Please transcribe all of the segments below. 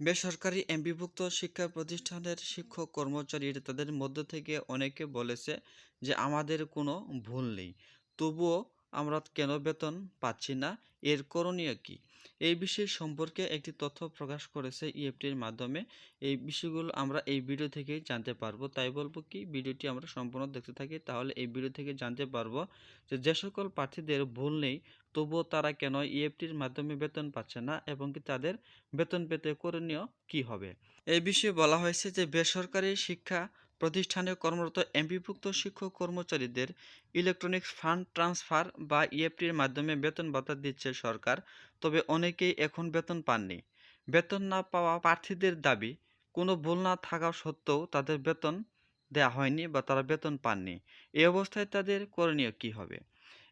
বেসরকারি এমবিভুক্ত শিক্ষা প্রতিষ্ঠানের শিক্ষক কর্মচারীরা তাদের মধ্য থেকে অনেকে বলেছে যে, আমাদের কোনো ভুল নেই। তবুও আমরা কেন বেতন পাচ্ছি না? এর করণীয় কী? এই বিষয় সম্পর্কে একটি তথ্য প্রকাশ করেছে ইএফটির মাধ্যমে। এই বিষয়গুলো আমরা এই ভিডিও থেকেই জানতে পারব। তাই বলব কি, ভিডিওটি আমরা সম্পূর্ণ দেখতে থাকি, তাহলে এই ভিডিও থেকে জানতে পারব যে যে সকল প্রার্থীদের ভুল নেই, তবুও তারা কেন ইএফটির মাধ্যমে বেতন পাচ্ছে না এবং কি তাদের বেতন পেতে করণীয় কী হবে? এই বিষয়ে বলা হয়েছে যে বেসরকারি শিক্ষা প্রতিষ্ঠানে কর্মরত এমপিভুক্ত শিক্ষক কর্মচারীদের ইলেকট্রনিক্স ফান্ড ট্রান্সফার বা ইএফটির মাধ্যমে বেতন ভাতা দিচ্ছে সরকার, তবে অনেকেই এখন বেতন পাননি। বেতন না পাওয়া প্রার্থীদের দাবি, কোনো ভুল না থাকা সত্ত্বেও তাদের বেতন দেওয়া হয়নি বা তারা বেতন পাননি। এই অবস্থায় তাদের করণীয় কী হবে?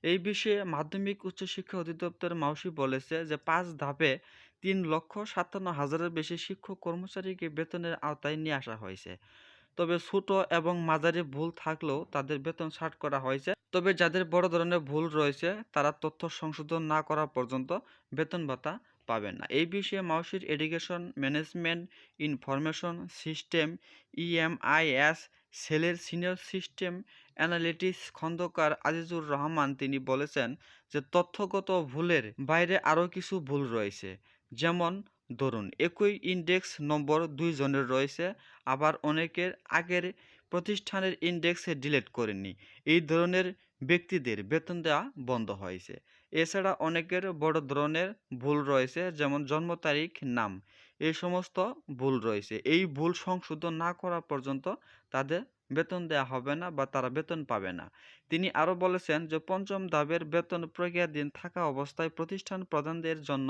এই বিষয়ে মাধ্যমিক উচ্চশিক্ষা অধিদপ্তর মাউসি বলেছে যে, পাঁচ ধাপে তিন লক্ষ সাতান্ন হাজারের বেশি শিক্ষক কর্মচারীকে বেতনের আওতায় নিয়ে আসা হয়েছে। তবে ছোট এবং মাঝারি ভুল থাকলেও তাদের বেতন ছাড় করা হয়েছে। তবে যাদের বড় ধরনের ভুল রয়েছে, তারা তথ্য সংশোধন না করা পর্যন্ত বেতন ভাতা পাবেন না। এই বিষয়ে মাউসির education management information system, EMIS, সেলের senior system analytics Khandakar Azizur Rahman তিনি বলেছেন যে, তথ্যগত ভুলের বাইরে আরও কিছু ভুল রয়েছে। যেমন ধরুন, একই ইন্ডেক্স নম্বর দুই জনের রয়েছে, আবার অনেকের আগের প্রতিষ্ঠানের ইন্ডেক্সে ডিলিট করেনি এই ধরনের ব্যক্তিদের বেতন দেওয়া বন্ধ হয়েছে। এছাড়া অনেকের বড় ধরনের ভুল রয়েছে, যেমন জন্ম তারিখ, নাম। এই সমস্ত ভুল রয়েছে। এই ভুল সংশোধন না করা পর্যন্ত তাদের বেতন দেওয়া হবে না বা তারা বেতন পাবে না। তিনি আরও বলেছেন যে, পঞ্চম দাবের বেতন প্রক্রিয়াধীন থাকা অবস্থায় প্রতিষ্ঠান প্রধানদের জন্য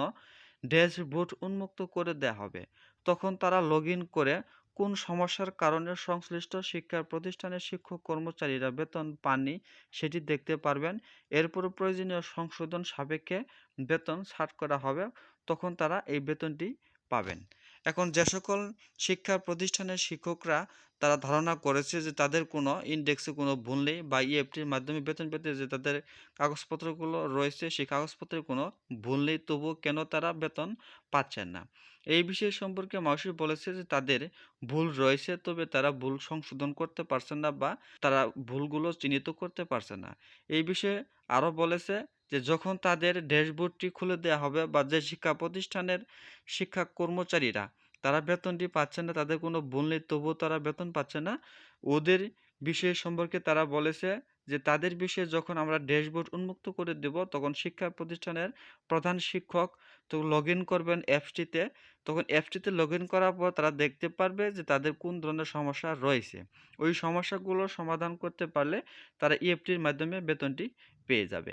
ড্যাশবোর্ড উন্মুক্ত করে দেওয়া হবে। তখন তারা লগ করে কোন সমস্যার কারণে সংশ্লিষ্ট শিক্ষা প্রতিষ্ঠানের শিক্ষক কর্মচারীরা বেতন পাননি সেটি দেখতে পারবেন। এরপর প্রয়োজনীয় সংশোধন সাপেক্ষে বেতন ছাড় করা হবে, তখন তারা এই বেতনটি পাবেন। এখন যে সকল শিক্ষা প্রতিষ্ঠানের শিক্ষকরা তারা ধারণা করেছে যে তাদের কোনো ইন্ডেক্সে কোনো ভুল নেই বা ইএফটির মাধ্যমে বেতন পেতে যে তাদের কাগজপত্রগুলো রয়েছে সেই কাগজপত্রের কোনো ভুল নেই। তবুও কেন তারা বেতন পাচ্ছেন না? এই বিষয় সম্পর্কে মাউসি বলেছে যে তাদের ভুল রয়েছে, তবে তারা ভুল সংশোধন করতে পারছেন না বা তারা ভুলগুলো চিহ্নিত করতে পারছে না। এই বিষয়ে আরও বলেছে যে যখন তাদের ড্যাশবোর্ডটি খুলে দেওয়া হবে বা যে শিক্ষা প্রতিষ্ঠানের শিক্ষা কর্মচারীরা তারা বেতনটি পাচ্ছে না, তাদের কোনো ভুল নেই, তবুও তারা বেতন পাচ্ছে না। ওদের বিষয় সম্পর্কে তারা বলেছে যে, তাদের বিষয়ে যখন আমরা ড্যাশবোর্ড উন্মুক্ত করে দেব, তখন শিক্ষা প্রতিষ্ঠানের প্রধান শিক্ষক তো লগ করবেন অ্যাপসটিতে। তখন অ্যাপসটিতে লগ করার পর তারা দেখতে পারবে যে, তাদের কোন ধরনের সমস্যা রয়েছে। ওই সমস্যাগুলো সমাধান করতে পারলে তারা ইএফটির মাধ্যমে বেতনটি পেয়ে যাবে।